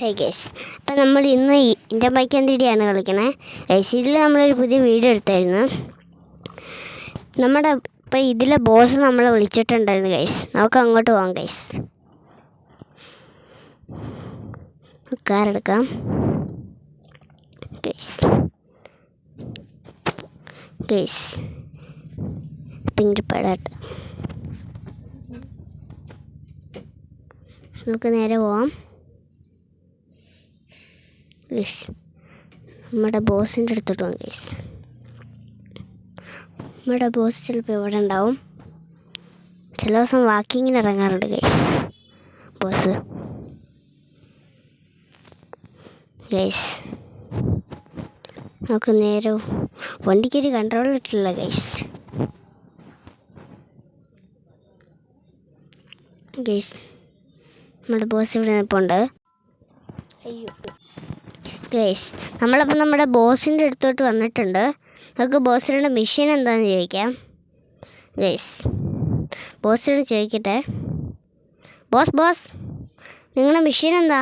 ഹേ guys അപ്പം നമ്മൾ ഇന്ന് ഇന്റെ ബൈക്ക് എന്തിടിയാണ് കളിക്കണേ. ഗൈസ് ഇതിൽ നമ്മളൊരു പുതിയ വീഡിയോ എടുത്തായിരുന്നു. നമ്മുടെ ഇപ്പം ഇതിലെ ബോസ് നമ്മളെ വിളിച്ചിട്ടുണ്ടായിരുന്നു ഗൈസ് നമുക്ക് അങ്ങോട്ട് പോകാം ഗൈസ് കാറെടുക്കാം ഗൈസ് ഗൈസ് ഇങ്ങോട്ട് നമുക്ക് നേരെ പോവാം. ഗൈസ് നമ്മുടെ ബോസിന്റെ അടുത്തോട്ട് വന്നു ഗൈസ് നമ്മുടെ ബോസ് ചിലപ്പോൾ ഇവിടെ ഉണ്ടാവും. ചില ദിവസം വാക്കിങ്ങിന് ഇറങ്ങാറുണ്ട് ഗൈസ് ബോസ്. ഗൈസ് നമുക്ക് നേരെ വണ്ടിക്കൊരു കൺട്രോൾ കിട്ടില്ല ഗൈസ് ഗൈസ് നമ്മുടെ ബോസ് ഇവിടെ നിൽപ്പുണ്ട്. അയ്യോ. ഗൈസ് നമ്മളപ്പോൾ നമ്മുടെ ബോസിന്റെ അടുത്തോട്ട് വന്നിട്ടുണ്ട്. നമുക്ക് ബോസിനോട് മിഷൻ എന്താണെന്ന് ചോദിക്കാം. ഗൈസ് ബോസിനോട് ചോദിക്കട്ടെ. ബോസ് ബോസ് നിങ്ങളുടെ മിഷൻ എന്താ?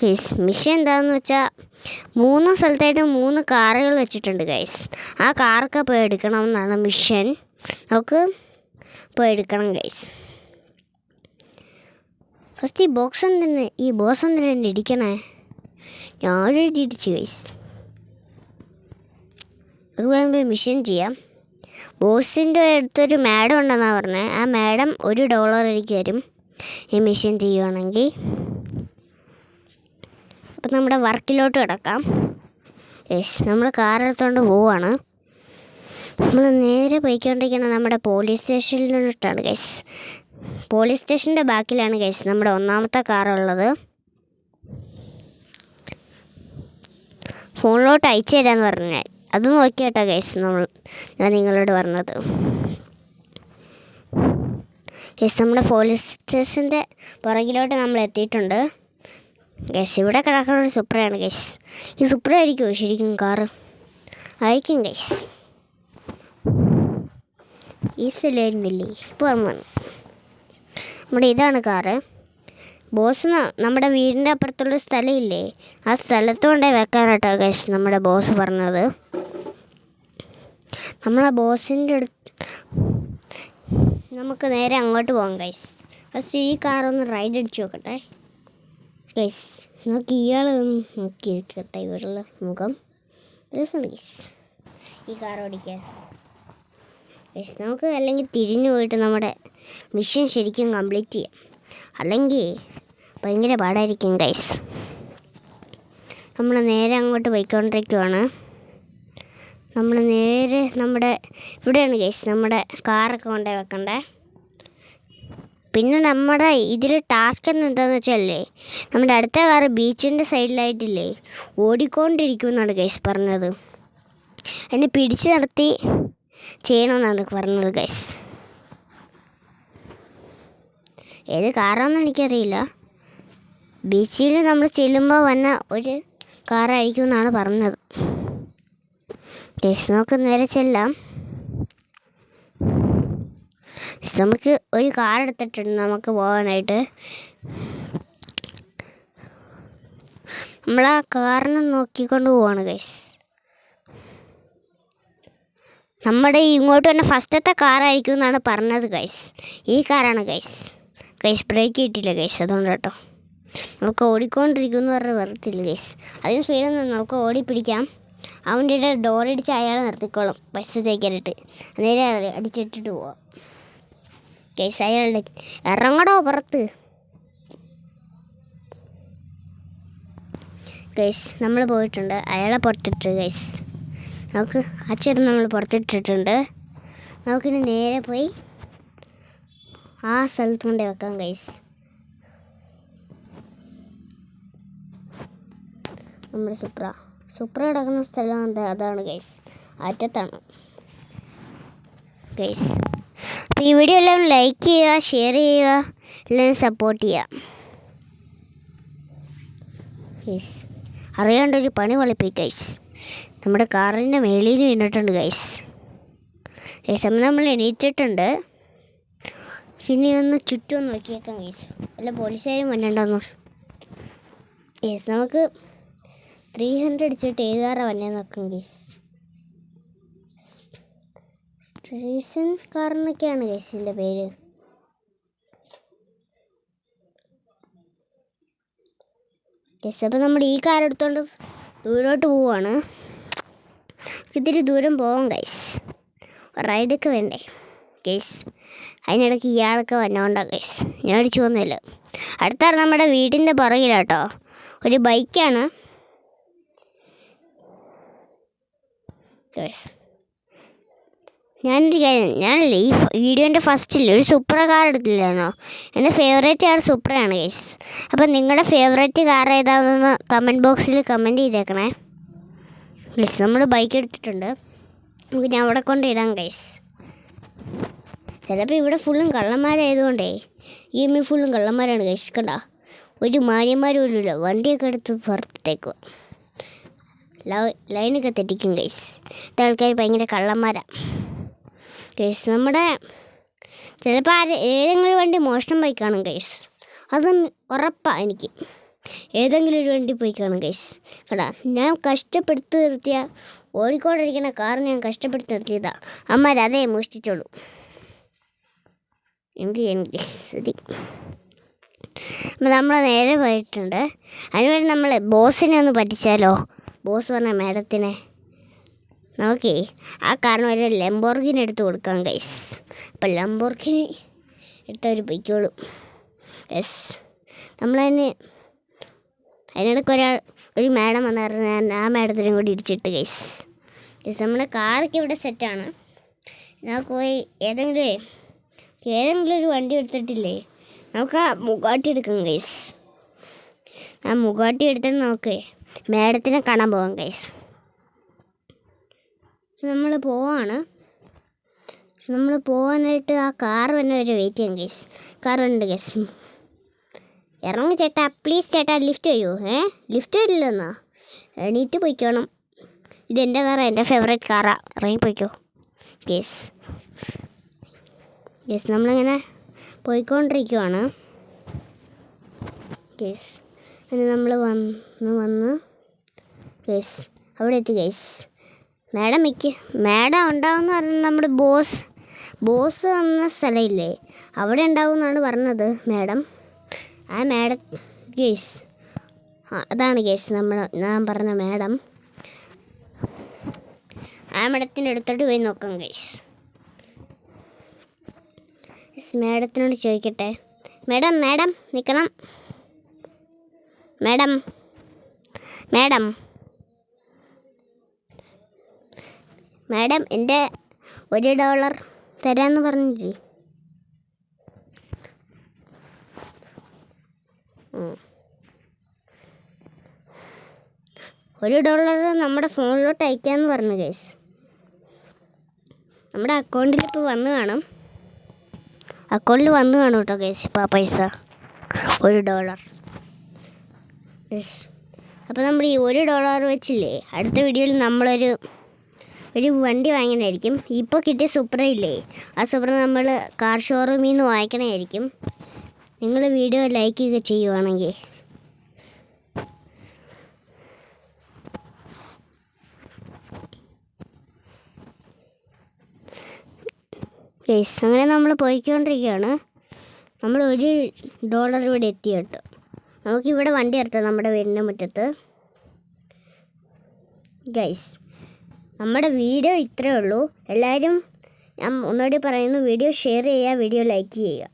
ഗൈസ് മിഷൻ എന്താണെന്ന് വെച്ചാൽ മൂന്ന് സ്ഥലത്തായിട്ട് മൂന്ന് കാറുകൾ വെച്ചിട്ടുണ്ട് ഗൈസ് ആ കാറൊക്കെ പോയി എടുക്കണം എന്നാണ് മിഷൻ നമുക്ക് പോയി എടുക്കണം ഗൈസ് ഫസ്റ്റ് ഈ ബോക്സ് തന്നെ ഈ ബോസ് തന്നെ ഇടിക്കണേ? ഞാൻ ഓൾറെഡി ഇടിച്ചു ഗൈസ് അത് പറയുമ്പോൾ മിഷൻ ചെയ്യാം. ബോസിന്റെ അടുത്തൊരു മാഡം ഉണ്ടെന്നാണ് പറഞ്ഞത് ആ മാഡം ഒരു ഡോളർ എനിക്ക് തരും. ഈ മിഷൻ ചെയ്യുവാണെങ്കിൽ. അപ്പം നമ്മുടെ വർക്കിലോട്ട് കിടക്കാം. യെസ് നമ്മൾ കാർ എടുത്തുകൊണ്ട് പോവാണ്. നമ്മൾ നേരെ പോയിക്കൊണ്ടിരിക്കുന്നത് നമ്മുടെ പോലീസ് സ്റ്റേഷനിലോട്ടാണ് ഗൈസ് പോലീസ് സ്റ്റേഷന്റെ ബാക്കിലാണ് കേസ്. നമ്മുടെ ഒന്നാമത്തെ കാറുള്ളത് ഫോണിലോട്ട് അയച്ചു തരാമെന്ന് പറഞ്ഞാൽ അത് നോക്കിയാട്ടോ കേസ് നമ്മൾ ഞാൻ നിങ്ങളോട് പറഞ്ഞത്. കേസ് നമ്മുടെ പോലീസ് സ്റ്റേഷന്റെ പുറകിലോട്ട് നമ്മൾ എത്തിയിട്ടുണ്ട്. കേസ് ഇവിടെ കിടക്കുന്ന ഒരു സുപ്രയാണ് കേസ്. ഈ സുപ്ര ആയിരിക്കുമോ ശരിക്കും കാറ്? ആയിരിക്കും കേസ്. ഈ സ്ഥലമായിരുന്നില്ലേ? ഇപ്പോൾ ഓർമ്മ വന്നു. നമ്മുടെ ഇതാണ് കാറ് ബോസ് നമ്മുടെ വീടിന്റെ അപ്പുറത്തുള്ള സ്ഥലമില്ലേ? ആ സ്ഥലത്ത് കൊണ്ടേ വെക്കാനാട്ടോ ഗൈസ് നമ്മുടെ ബോസ് പറഞ്ഞത്. നമ്മളെ ബോസിന്റെ അടുത്ത് നമുക്ക് നേരെ അങ്ങോട്ട് പോകാം കൈസ് ഫസ്റ്റ് ഈ കാറൊന്ന് റൈഡ് അടിച്ച് നോക്കട്ടെ. കൈസ് നമുക്ക് ഇയാൾ നോക്കിയിരിക്കട്ടെ ഇവരുള്ള മുഖം. രസമാണ് ഈ കാർ ഓടിക്കാൻ. ഗൈസ് നമുക്ക് അല്ലെങ്കിൽ തിരിഞ്ഞു പോയിട്ട് നമ്മുടെ മിഷൻ ശരിക്കും കംപ്ലീറ്റ് ചെയ്യാം. അല്ലെങ്കിൽ ഭയങ്കര പാടായിരിക്കും ഗൈസ് നമ്മൾ നേരെ അങ്ങോട്ട് പോയിക്കൊണ്ടിരിക്കുവാണ്. നമ്മൾ നേരെ നമ്മുടെ ഇവിടെയാണ് ഗൈസ് നമ്മുടെ കാറൊക്കെ കൊണ്ടേ വെക്കണ്ടേ? പിന്നെ നമ്മുടെ ഇതിൽ ടാസ്ക് എന്താണെന്ന് വെച്ചാലേ നമ്മുടെ അടുത്ത കാറ് ബീച്ചിന്റെ സൈഡിലായിട്ടില്ലേ ഓടിക്കൊണ്ടിരിക്കുമെന്നാണ് ഗൈസ് പറഞ്ഞത്. എന്നെ പിടിച്ചു നിർത്തി ചെയ്യണമെന്നാണ് പറഞ്ഞത് ഗൈസ് ഏത് കാറാണെന്ന് എനിക്കറിയില്ല. ബീച്ചിൽ നമ്മൾ ചെല്ലുമ്പോൾ വന്ന ഒരു കാറായിരിക്കും എന്നാണ് പറഞ്ഞത്. ഗൈസ് നമുക്ക് നേരെ ചെല്ലാം. നമുക്ക് ഒരു കാർ എടുത്തിട്ടുണ്ട് നമുക്ക് പോകാനായിട്ട്. നമ്മൾ ആ കാറിനെ നോക്കിക്കൊണ്ട് പോവാണ് ഗൈസ് നമ്മുടെ ഇങ്ങോട്ട് തന്നെ ഫസ്റ്റത്തെ കാറായിരിക്കും എന്നാണ് പറഞ്ഞത് ഗൈസ് ഈ കാറാണ് ഗൈസ് ഗൈസ് ബ്രേക്ക് കിട്ടിയില്ല ഗൈസ് അതുകൊണ്ട് കേട്ടോ. നമുക്ക് ഓടിക്കൊണ്ടിരിക്കും എന്ന് പറഞ്ഞാൽ വെറുത്തില്ല ഗൈസ് അതിന് സ്പീഡൊന്നും നമുക്ക് ഓടി പിടിക്കാം അവന്റെ ഡോറിടിച്ച് അയാൾ നിർത്തിക്കോളും ബസ് തേക്കാനായിട്ട്. അന്നേരം അടിച്ചിട്ടിട്ട് പോവാം. ഗൈസ് അയാളുടെ ഇറങ്ങടോ പുറത്ത്. ഗൈസ് നമ്മൾ പോയിട്ടുണ്ട് അയാളെ പുറത്തിട്ട് ഗൈസ് നമുക്ക് ആ ചേട്ടൻ നമ്മൾ പുറത്തിട്ടിട്ടുണ്ട്. നമുക്കിനി നേരെ പോയി ആ സ്ഥലത്ത് കൊണ്ട് വെക്കാം കൈസ് നമ്മുടെ സുപ്ര. സുപ്ര കിടക്കുന്ന സ്ഥലം അതാണ് ഗൈസ് അറ്റത്താണ്. ഗൈസ് അപ്പോൾ ഈ വീഡിയോ എല്ലാം ലൈക്ക് ചെയ്യുക ഷെയർ ചെയ്യുക എല്ലാം സപ്പോർട്ട് ചെയ്യുക. ഗൈസ് അറിയാണ്ട് ഒരു പണി വളപ്പിക്കും ഗൈസ് നമ്മുടെ കാറിന്റെ മേളിൽ വീണിട്ടുണ്ട് ഗൈസ് ഗൈസ് നമ്മൾ എണീറ്റിട്ടുണ്ട്. പിന്നെ ഒന്ന് ചുറ്റും നോക്കിയേക്കാം ഗൈസ് വല്ല പോലീസുകാരും വന്നിട്ടുണ്ടോന്ന് ഗൈസ് നമുക്ക് ത്രീ ഹൺഡ്രഡ് അടിച്ചിട്ട് ഏതാറാ വന്നേ നോക്കാം ഗൈസ് റീസൺ കാർ കേസിന്റെ പേര്. ഗൈസ് അപ്പം നമ്മൾ ഈ കാർ എടുത്തുകൊണ്ട് ദൂരോട്ട് പോവുകയാണ് ഇത്തിരി ദൂരം പോവാം ഗൈസ് റൈഡൊക്കെ വേണ്ടേ ഗൈസ് അതിനിടയ്ക്ക് ഇയാളൊക്കെ വന്നോണ്ടാ ഗൈസ് ഞാൻ അടിച്ചു വന്നില്ല അടുത്താണ് നമ്മുടെ വീടിന്റെ പുറകിലാട്ടോ. ഒരു ബൈക്കാണ്. ഗൈസ് ഞാനൊരു കാര്യം ഞാനല്ലേ ഈ വീഡിയോന്റെ ഫസ്റ്റിൽ ഒരു സൂപ്പർ കാർ എടുത്തില്ലായിരുന്നോ? എന്റെ ഫേവറേറ്റ് കാർ സൂപ്പറാണ് ഗൈസ് അപ്പം നിങ്ങളുടെ ഫേവറേറ്റ് കാർ ഏതാണെന്ന് കമന്റ് ബോക്സിൽ കമന്റ് ചെയ്തേക്കണേ. ഗൈസ് നമ്മൾ ബൈക്ക് എടുത്തിട്ടുണ്ട്. നമുക്ക് ഞാൻ അവിടെ കൊണ്ടിടാം ഗൈസ് ചിലപ്പോൾ ഇവിടെ ഫുള്ളും കള്ളന്മാരായതുകൊണ്ടേ ഈ എമ്മി ഫുള്ളും കള്ളന്മാരാണ് ഗൈസ് കണ്ട? ഒരു മാന്യന്മാരും ഇല്ലല്ലോ വണ്ടിയൊക്കെ എടുത്ത് പുറത്തേക്കുക ലൈനൊക്കെ തെറ്റിക്കും ഗൈസ് ഇത്തെ ആൾക്കാർ ഭയങ്കര കള്ളന്മാരാണ് ഗൈസ് നമ്മുടെ ചിലപ്പോൾ ആര് ഏതെങ്കിലും വണ്ടി മോഷണം ബൈക്കാണ് കാണും ഗൈസ് അതും ഉറപ്പാണ് എനിക്ക്. ഏതെങ്കിലും ഒരു വണ്ടി പോയി കാണും ഗൈസ് കടാ ഞാൻ കഷ്ടപ്പെടുത്തി നിർത്തിയ ഓടിക്കോണ്ടിരിക്കുന്ന കാർ ഞാൻ കഷ്ടപ്പെടുത്തി നിർത്തിയതാ. അമ്മ അതേ മോഷ്ടിച്ചോളൂ. എന്ത് ചെയ്യാൻ ഗൈസ് അപ്പം നമ്മൾ നേരെ പോയിട്ടുണ്ട്. അതിനുവേണ്ടി നമ്മൾ ബോസിനെ ഒന്ന് പറ്റിച്ചാലോ? ബോസ് പറഞ്ഞ മാഡത്തിനെ. നോക്കേ ആ കാരണം ഒരു ലംബോർഗിന് എടുത്ത് കൊടുക്കാം ഗൈസ് അപ്പം ലംബോർഗിന് എടുത്തവർ പൊയ്ക്കോളും. യെസ് നമ്മളതിന് അതിനിടയ്ക്ക് ഒരാൾ ഒരു മാഡം വന്നായിരുന്നു. ഞാൻ ആ മാഡത്തിനും കൂടി ഇടിച്ചിട്ട് ഗൈസ് ഗൈസ് നമ്മുടെ കാറൊക്കെ ഇവിടെ സെറ്റാണ് നമുക്ക് പോയി ഏതെങ്കിലും ഏതെങ്കിലും ഒരു വണ്ടി എടുത്തിട്ടില്ലേ? നമുക്ക് ആ മുഗാട്ടി എടുക്കാം ഗൈസ് ആ മുഗാട്ടി എടുത്തിട്ട് നമുക്ക് മാഡത്തിനെ കാണാൻ പോകാം ഗൈസ് നമ്മൾ പോവാണ്. നമ്മൾ പോകാനായിട്ട് ആ കാർ തന്നെ വരെ വെയിറ്റ് ചെയ്യാം ഗൈസ് കാർ ഉണ്ട് ഗൈസ് ഇറങ്ങി ചേട്ടാ പ്ലീസ് ചേട്ടാ ലിഫ്റ്റ് തരുമോ ഏ? ലിഫ്റ്റ് തരില്ലെന്നാ എണീറ്റ് പോയിക്കോണം. ഇതെന്റെ കാറാ എന്റെ ഫേവറേറ്റ് കാറാ ഇറങ്ങി പോയിക്കോ. യെസ് ഗേസ് നമ്മളിങ്ങനെ പോയിക്കൊണ്ടിരിക്കുവാണ്. യെസ് അങ്ങനെ നമ്മൾ വന്ന് വന്ന് യെസ് അവിടെ എത്തി ഗേസ് മാഡം മിക്ക മാഡം ഉണ്ടാവുമെന്ന് പറഞ്ഞാൽ നമ്മുടെ ബോസ് ബോസ് എന്ന സ്ഥലമില്ലേ അവിടെ ഉണ്ടാവും എന്നാണ് പറഞ്ഞത് മാഡം ആ മാഡം ഗേസ്. അതാണ് ഗേസ് നമ്മൾ ഞാൻ പറഞ്ഞ മാഡം. ആ മാഡത്തിന്റെ അടുത്തോട്ട് പോയി നോക്കാം ഗേസ്. മാഡത്തിനോട് ചോദിക്കട്ടെ. മാഡം മാഡം നിൽക്കണം മാഡം മാഡം. മാഡം എന്റെ ഒരു ഡോളർ തരാമെന്ന് പറഞ്ഞില്ലേ? ഒരു ഡോളർ നമ്മുടെ ഫോണിലോട്ട് അയക്കാമെന്ന് പറഞ്ഞു കേസ് നമ്മുടെ അക്കൗണ്ടിൽ ഇപ്പോൾ വന്ന് കാണും. അക്കൗണ്ടിൽ വന്ന് കാണും കേട്ടോ കേസ് ഇപ്പോൾ ആ പൈസ. ഒരു ഡോളർ. യെസ് അപ്പോൾ നമ്മൾ ഈ ഒരു ഡോളർ വെച്ചില്ലേ അടുത്ത വീഡിയോയിൽ നമ്മളൊരു ഒരു വണ്ടി വാങ്ങണമായിരിക്കും ഇപ്പോൾ കിട്ടിയ സൂപ്പർ ഇല്ലേ ആ സൂപ്ര നമ്മൾ കാർ ഷോറൂമിൽ നിന്ന് വാങ്ങിക്കണമായിരിക്കും നിങ്ങൾ വീഡിയോ ലൈക്ക് ഒക്കെ ചെയ്യുവാണെങ്കിൽ. ഗൈസ് അങ്ങനെ നമ്മൾ പോയിക്കൊണ്ടിരിക്കുകയാണ്. നമ്മൾ ഒരു ഡോളർ ഇവിടെ എത്തി കേട്ടോ. നമുക്കിവിടെ വണ്ടി നിർത്താം നമ്മുടെ വീടിന്റെ മുറ്റത്ത്? ഗൈസ് നമ്മുടെ വീഡിയോ ഇത്രയേ ഉള്ളൂ. എല്ലാവരും ഞാൻ ഒന്നുകൂടി പറയുന്നു വീഡിയോ ഷെയർ ചെയ്യുക വീഡിയോ ലൈക്ക് ചെയ്യുക.